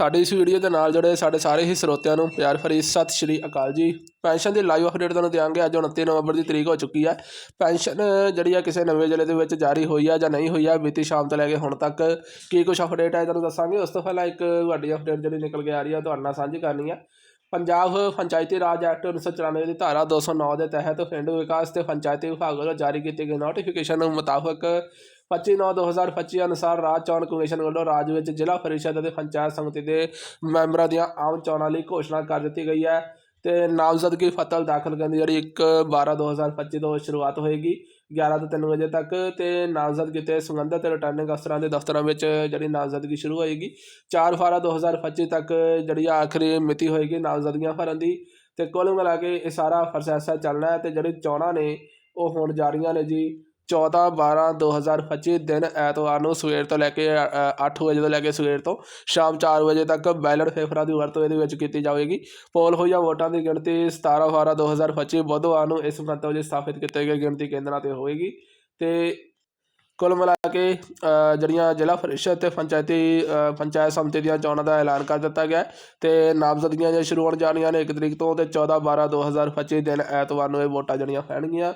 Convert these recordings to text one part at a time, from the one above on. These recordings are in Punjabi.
ਸਾਡੀ ਇਸ ਵੀਡੀਓ ਦੇ ਨਾਲ ਜੁੜੇ ਸਾਡੇ ਸਾਰੇ ਹੀ ਸਰੋਤਿਆਂ ਨੂੰ ਪਿਆਰ ਭਰੀ ਸਤਿ ਸ਼੍ਰੀ ਅਕਾਲ ਜੀ। ਪੈਨਸ਼ਨ ਦੀ ਲਾਈਵ ਅਪਡੇਟ ਤੁਹਾਨੂੰ ਦਿਆਂਗੇ। ਅੱਜ 29 ਨਵੰਬਰ ਦੀ ਤਰੀਕ ਹੋ ਚੁੱਕੀ ਹੈ। ਪੈਨਸ਼ਨ ਜਿਹੜੀ ਆ ਕਿਸੇ ਨਵੇਂ ਜ਼ਿਲ੍ਹੇ ਦੇ ਵਿੱਚ ਜਾਰੀ ਹੋਈ ਆ ਜਾਂ ਨਹੀਂ ਹੋਈ ਆ, ਬੀਤੀ ਸ਼ਾਮ ਤੋਂ ਲੈ ਕੇ ਹੁਣ ਤੱਕ ਕੀ ਕੁਝ ਅਪਡੇਟ ਹੈ ਤੁਹਾਨੂੰ ਦੱਸਾਂਗੇ। ਉਸ ਤੋਂ ਪਹਿਲਾਂ ਇੱਕ ਵੱਡੀ ਅਪਡੇਟ ਜਿਹੜੀ ਨਿਕਲ ਕੇ ਆ ਰਹੀ ਆ ਤੁਹਾਡੇ ਨਾਲ ਸਾਂਝੀ ਕਰਨੀ ਆ। ਪੰਜਾਬ ਪੰਚਾਇਤੀ ਰਾਜ ਐਕਟ 1994 ਦੀ ਧਾਰਾ 209 ਦੇ ਤਹਿਤ ਪੇਂਡੂ ਵਿਕਾਸ ਤੇ ਪੰਚਾਇਤੀ ਵਿਭਾਗ ਵੱਲੋਂ ਜਾਰੀ ਕੀਤੀ ਗਈ ਨੋਟੀਫਿਕੇਸ਼ਨ ਮੁਤਾਬਕ 25/9/2025 ਅਨੁਸਾਰ ਰਾਜ ਚੋਣ ਕਮਿਸ਼ਨ ਵੱਲੋਂ ਰਾਜ ਵਿੱਚ ਜ਼ਿਲ੍ਹਾ ਪਰਿਸ਼ਦ ਅਤੇ ਪੰਚਾਇਤ ਸਮਿਤੀ ਦੇ ਮੈਂਬਰਾਂ ਦੀਆਂ ਆਮ ਚੋਣਾਂ ਲਈ ਘੋਸ਼ਣਾ ਕਰ ਦਿੱਤੀ ਗਈ ਹੈ ਤੇ ਨਾਮਜ਼ਦਗੀ ਫਤਲ ਦਾਖਲ ਕਰਨ ਦੀ ਜਿਹੜੀ 1/12/2025 ਤੋਂ ਸ਼ੁਰੂਆਤ ਹੋਏਗੀ। 11 ਤੋਂ 3 ਵਜੇ ਤੱਕ ਤੇ ਨਾਮਜ਼ਦ ਕੀਤੇ ਸੰਬੰਧਿਤ ਰਿਟਰਨਿੰਗ ਅਫਸਰਾਂ ਦੇ ਦਫ਼ਤਰਾਂ ਵਿੱਚ ਜਿਹੜੀ ਨਾਮਜ਼ਦਗੀ ਸ਼ੁਰੂ ਹੋਏਗੀ। 4 ਫਰਵਰੀ 2025 ਤੱਕ ਜਿਹੜੀ ਆਖਰੀ ਮਿਤੀ ਹੋਏਗੀ ਨਾਮਜ਼ਦਗੀਆਂ ਭਰਨ ਦੀ ਤੇ ਕੁੱਲ ਮਿਲਾ ਕੇ ਇਹ ਸਾਰਾ ਪ੍ਰੋਸੈਸ ਚੱਲਣਾ ਹੈ ਤੇ ਜਿਹੜੇ ਚੋਣਾਂ ਨੇ ਉਹ ਹੋਣ ਜਾ ਰਹੀਆਂ ਨੇ ਜੀ। 14 12 2025 ਦਿਨ ਐਤਵਾਰ ਨੂੰ ਸਵੇਰ ਤੋਂ ਲੈ ਕੇ 8 ਵਜੇ ਤੋਂ ਲੈ ਕੇ ਸਵੇਰ ਤੋਂ ਸ਼ਾਮ 4 ਵਜੇ ਤੱਕ ਬੈਲਟ ਪੇਪਰਾਂ ਦੀ ਵਰਤੋਂ ਇਹਦੇ ਵਿੱਚ ਕੀਤੀ ਜਾਵੇਗੀ। ਪੋਲ ਹੋਈਆਂ ਵੋਟਾਂ ਦੀ ਗਿਣਤੀ 17 12 2025 ਬੁੱਧਵਾਰ ਨੂੰ ਇਸ ਮੰਤਵ ਵਿੱਚ ਸਥਾਪਿਤ ਕੀਤੇ ਗਏ ਗਿਣਤੀ ਕੇਂਦਰਾਂ ਤੇ ਹੋਵੇਗੀ। ਤੇ ਕੁੱਲ ਮਿਲਾ ਕੇ ਜਿਹੜੀਆਂ ਜ਼ਿਲ੍ਹਾ ਪਰਿਸ਼ਦ ਤੇ ਪੰਚਾਇਤੀ ਪੰਚਾਇਤ ਸਮਿਤੀ ਦੀਆਂ ਚੋਣਾਂ ਦਾ ਐਲਾਨ ਕਰ ਦਿੱਤਾ ਗਿਆ ਹੈ ਤੇ ਨਾਮਜ਼ਦਗੀਆਂ ਜੇ ਸ਼ੁਰੂ ਹੋਣ ਜਾਣੀਆਂ ਨੇ 1 ਤਰੀਕ ਤੋਂ ਤੇ 14 12 2025 ਦਿਨ ਐਤਵਾਰ ਨੂੰ ਇਹ ਵੋਟਾਂ ਜਿਹੜੀਆਂ ਪੈਣਗੀਆਂ।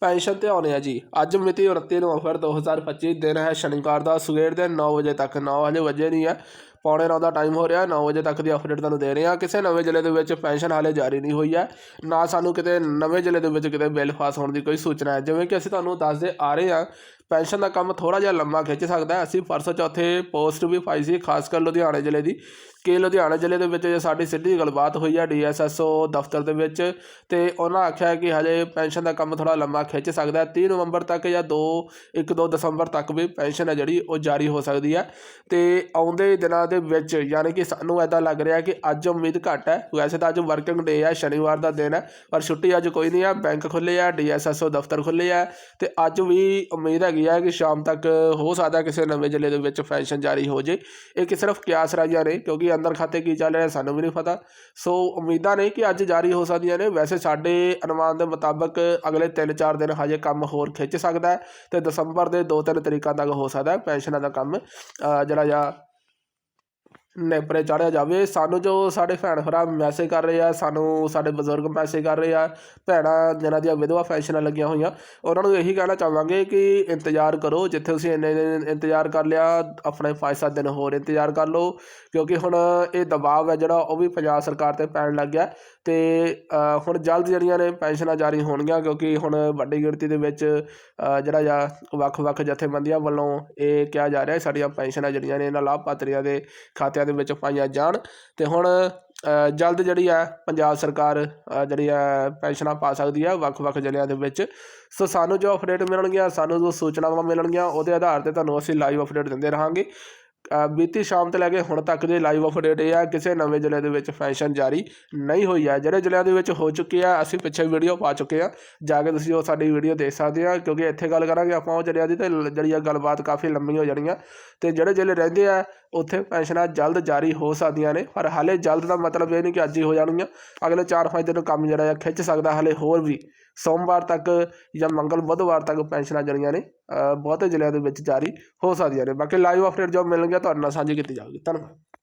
ਪੈਨਸ਼ਨ ਤੇ ਆਉਣੇ ਆ ਜੀ। ਅੱਜ ਮਿਤੀ 29 ਨਵੰਬਰ 2025 ਦਿਨ ਹੈ। ਸ਼ਨੀਵਾਰ ਦਾ ਸਵੇਰ ਦੇ 9 ਵਜੇ ਤੱਕ। 9 ਵਜੇ ਵਜੇ ਨਹੀਂ ਹੈ। ਪੌਣੇ 9 ਦਾ ਟਾਈਮ ਹੋ ਰਿਹਾ 9 ਵਜੇ ਤੱਕ ਦੀ ਅਪਡੇਟ ਤੁਹਾਨੂੰ ਦੇ ਰਹੇ ਹਾਂ। ਕਿਸੇ ਨਵੇਂ ਜ਼ਿਲ੍ਹੇ ਦੇ ਵਿੱਚ ਪੈਨਸ਼ਨ ਹਾਲੇ ਜਾਰੀ ਨਹੀਂ ਹੋਈ ਹੈ। ਨਾ ਸਾਨੂੰ ਕਿਤੇ ਨਵੇਂ ਜ਼ਿਲ੍ਹੇ ਦੇ ਵਿੱਚ ਕਿਤੇ ਬਿੱਲ ਪਾਸ ਹੋਣ ਦੀ ਕੋਈ ਸੂਚਨਾ ਹੈ। ਜਿਵੇਂ ਕਿ ਅਸੀਂ ਤੁਹਾਨੂੰ ਦੱਸਦੇ ਆ ਰਹੇ ਹਾਂ ਪੈਨਸ਼ਨ ਦਾ ਕੰਮ ਥੋੜਾ ਜਿਹਾ ਲੰਮਾ ਖਿੱਚ ਸਕਦਾ ਹੈ। ਅਸੀਂ ਪਰਸੋਂ ਚੌਥੇ ਪੋਸਟ ਵੀ ਪਾਈ ਸੀ, ਖਾਸ ਕਰ ਲੁਧਿਆਣੇ ਜ਼ਿਲ੍ਹੇ ਦੀ, ਕਿ ਲੁਧਿਆਣਾ ਜ਼ਿਲ੍ਹੇ ਦੇ ਵਿੱਚ ਸਾਡੀ ਸਿੱਧੀ ਗੱਲਬਾਤ ਹੋਈ ਹੈ ਡੀਐਸਐਸਓ ਦਫ਼ਤਰ ਦੇ ਵਿੱਚ, ਤੇ ਉਹਨਾਂ ਆਖਿਆ ਕਿ ਹਜੇ ਪੈਨਸ਼ਨ ਦਾ ਕੰਮ ਥੋੜਾ ਲੰਮਾ ਖਿੱਚ ਸਕਦਾ ਹੈ। 30 ਨਵੰਬਰ ਤੱਕ ਜਾਂ 2 1 2 ਦਸੰਬਰ ਤੱਕ ਵੀ ਪੈਨਸ਼ਨ ਹੈ ਜਿਹੜੀ, ਉਹ ਜਾਰੀ ਹੋ ਸਕਦੀ ਹੈ। ਤੇ ਆਉਂਦੇ ਦਿਨਾਂ ਦੇ ਵਿੱਚ, ਯਾਨੀ ਕਿ ਸਾਨੂੰ ਐਦਾਂ ਲੱਗ ਰਿਹਾ ਕਿ ਅੱਜ ਉਮੀਦ ਘੱਟ ਹੈ। ਵੈਸੇ ਤਾਂ ਅੱਜ ਵਰਕਿੰਗ ਡੇ ਹੈ, ਸ਼ਨੀਵਾਰ ਦਾ ਦਿਨ ਹੈ, ਪਰ ਛੁੱਟੀ ਅੱਜ ਕੋਈ ਨਹੀਂ ਹੈ। ਬੈਂਕ ਖੁੱਲੇ ਆ ਡੀਐਸਐਸਓ ਦਫ਼ਤਰ ਖੁੱਲੇ ਆ ਤੇ ਅੱਜ ਵੀ ਉਮੀਦ ਹੈਗੀ ਹੈ ਕਿ ਸ਼ਾਮ ਤੱਕ ਹੋ ਸਕਦਾ ਕਿਸੇ ਨਵੇਂ ਜ਼ਿਲ੍ਹੇ ਦੇ ਵਿੱਚ ਪੈਨਸ਼ਨ ਜਾਰੀ ਹੋ ਜੇ। ਇਹ ਕਿ ਸਿਰਫ ਕਿਆਸ ਰਾਜਾ ਨੇ, ਕਿਉਂਕਿ ਅੰਦਰ ਖਾਤੇ ਕੀ ਚੱਲ ਰਿਹਾ ਸਾਨੂੰ ਵੀ ਨਹੀਂ ਪਤਾ। ਸੋ ਉਮੀਦਾਂ ਨੇ ਕਿ ਅੱਜ ਜਾਰੀ ਹੋ ਸਕਦੀਆਂ ਨੇ। ਵੈਸੇ ਸਾਡੇ ਅਨੁਮਾਨ ਦੇ ਮੁਤਾਬਕ ਅਗਲੇ 3-4 ਦਿਨ ਹਜੇ ਕੰਮ ਹੋਰ ਖਿੱਚ ਸਕਦਾ ਹੈ ਤੇ ਦਸੰਬਰ ਦੇ 2-3 ਤਰੀਕਾਂ ਤੱਕ ਹੋ ਸਕਦਾ ਪੈਨਸ਼ਨਾਂ ਦਾ ਕੰਮ। ਜਿਹੜਾ ਜਾਂ ਨੇਪਰੇ ਚਾੜਿਆ ਜਾਵੇ। ਸਾਨੂੰ ਜੋ ਸਾਡੇ ਭੈਣ ਭਰਾ ਮੈਸੇਜ ਕਰ ਰਹੇ ਆ, ਸਾਨੂੰ ਸਾਡੇ ਬਜ਼ੁਰਗ ਮੈਸੇਜ ਕਰ ਰਹੇ ਆ, ਭੈਣਾਂ ਜਿਨ੍ਹਾਂ ਦੀਆਂ ਵਿਧਵਾ ਪੈਨਸ਼ਨਾਂ ਲੱਗੀਆਂ ਹੋਈਆਂ, ਉਹਨਾਂ ਨੂੰ ਇਹੀ ਕਹਿਣਾ ਚਾਹਾਂਗੇ ਕਿ ਇੰਤਜ਼ਾਰ ਕਰੋ। ਜਿੱਥੇ ਤੁਸੀਂ ਇੰਨੇ ਦਿਨ ਇੰਤਜ਼ਾਰ ਕਰ ਲਿਆ, ਆਪਣੇ 5-7 ਦਿਨ ਹੋਰ ਇੰਤਜ਼ਾਰ ਕਰ ਲਓ, ਕਿਉਂਕਿ ਹੁਣ ਇਹ ਦਬਾਅ ਹੈ ਜਿਹੜਾ, ਉਹ ਵੀ ਪੰਜਾਬ ਸਰਕਾਰ ਤੇ ਪੈਣ ਲੱਗ ਗਿਆ। ਤੇ ਹੁਣ ਜਲਦ ਜਿਹੜੀਆਂ ਨੇ ਪੈਨਸ਼ਨਾਂ ਜਾਰੀ ਹੋਣਗੀਆਂ, ਕਿਉਂਕਿ ਹੁਣ ਵੱਡੀ ਗਿਣਤੀ ਦੇ ਵਿੱਚ ਜਿਹੜਾ ਆ ਵੱਖ-ਵੱਖ ਜਥੇਬੰਦੀਆਂ ਵੱਲੋਂ ਇਹ ਕਿਹਾ ਜਾ ਰਿਹਾ, ਸਾਡੀਆਂ ਪੈਨਸ਼ਨਾਂ ਜਿਹੜੀਆਂ ਨੇ, ਇਹਨਾਂ ਲਾਭਪਾਤਰੀਆਂ ਦੇ ਖਾਤਿਆਂ ਦੇ ਵਿੱਚ ਪਾਈਆਂ ਜਾਣ। ਤੇ ਹੁਣ ਜਲਦ ਜਿਹੜੀ ਹੈ ਪੰਜਾਬ ਸਰਕਾਰ ਜਿਹੜੀ ਹੈ ਪੈਨਸ਼ਨਾਂ ਪਾ ਸਕਦੀ ਹੈ ਵੱਖ-ਵੱਖ ਜ਼ਿਲ੍ਹਿਆਂ ਦੇ ਵਿੱਚ। ਸੋ ਸਾਨੂੰ ਜੋ ਅਪਡੇਟ ਮਿਲਣਗੀਆਂ, ਸਾਨੂੰ ਜੋ ਸੂਚਨਾਵਾਂ ਮਿਲਣਗੀਆਂ, ਉਹਦੇ ਆਧਾਰ ਤੇ ਤੁਹਾਨੂੰ ਅਸੀਂ ਲਾਈਵ ਅਪਡੇਟ ਦਿੰਦੇ ਰਹਾਂਗੇ। ਬੀਤੀ ਸ਼ਾਮ ਤੋਂ ਲੈ ਕੇ ਹੁਣ ਤੱਕ ਦੇ ਲਾਈਵ ਅਪਡੇਟ ਇਹ ਆ, ਕਿਸੇ ਨਵੇਂ ਜ਼ਿਲ੍ਹੇ ਦੇ ਵਿੱਚ ਪੈਨਸ਼ਨ ਜਾਰੀ ਨਹੀਂ ਹੋਈ ਹੈ। ਜਿਹੜੇ ਜ਼ਿਲ੍ਹਿਆਂ ਦੇ ਵਿੱਚ ਹੋ ਚੁੱਕੀ ਆ, ਅਸੀਂ ਪਿੱਛੇ ਵੀਡੀਓ ਪਾ ਚੁੱਕੇ ਆ। ਜਾ ਕੇ ਤੁਸੀਂ ਉਹ ਸਾਡੀ ਵੀਡੀਓ ਦੇਖ ਸਕਦੇ ਆ, ਕਿਉਂਕਿ ਇੱਥੇ ਗੱਲ ਕਰਾਂਗੇ ਆਪਾਂ ਉਹ ਜ਼ਿਲ੍ਹਿਆਂ ਦੀ ਤੇ ਜਿਹੜੀ ਆ ਗੱਲਬਾਤ ਕਾਫੀ ਲੰਮੀ ਹੋ ਜਾਣੀ ਆ। ਤੇ ਜਿਹੜੇ ਜ਼ਿਲ੍ਹੇ ਰਹਿੰਦੇ ਆ, ਉੱਥੇ ਪੈਨਸ਼ਨਾਂ ਜਲਦ ਜਾਰੀ ਹੋ ਸਕਦੀਆਂ ਨੇ। ਪਰ ਹਾਲੇ ਜਲਦ ਦਾ ਮਤਲਬ ਇਹ ਨਹੀਂ ਕਿ ਅੱਜ ਹੀ ਹੋ ਜਾਣਗੀਆਂ। ਅਗਲੇ 4-5 ਦਿਨ ਕੰਮ ਜਿਹੜਾ ਆ ਖਿੱਚ ਸਕਦਾ, ਹਾਲੇ ਹੋਰ ਵੀ ਸੋਮਵਾਰ ਤੱਕ ਜਾਂ ਮੰਗਲ ਬੁੱਧਵਾਰ ਤੱਕ ਪੈਨਸ਼ਨਾਂ ਜਿਹੜੀਆਂ ਨੇ ਬਹੁਤੇ ਜ਼ਿਲ੍ਹਿਆਂ ਦੇ ਵਿੱਚ ਜਾਰੀ ਹੋ ਸਕਦੀਆਂ ਨੇ। ਬਾਕੀ ਲਾਈਵ ਅਪਡੇਟ ਜੋ ਮਿਲਣਗੀਆਂ ਤੁਹਾਡੇ ਨਾਲ ਸਾਂਝੀ ਕੀਤੀ ਜਾਵੇਗੀ ਧੰਨਵਾਦ।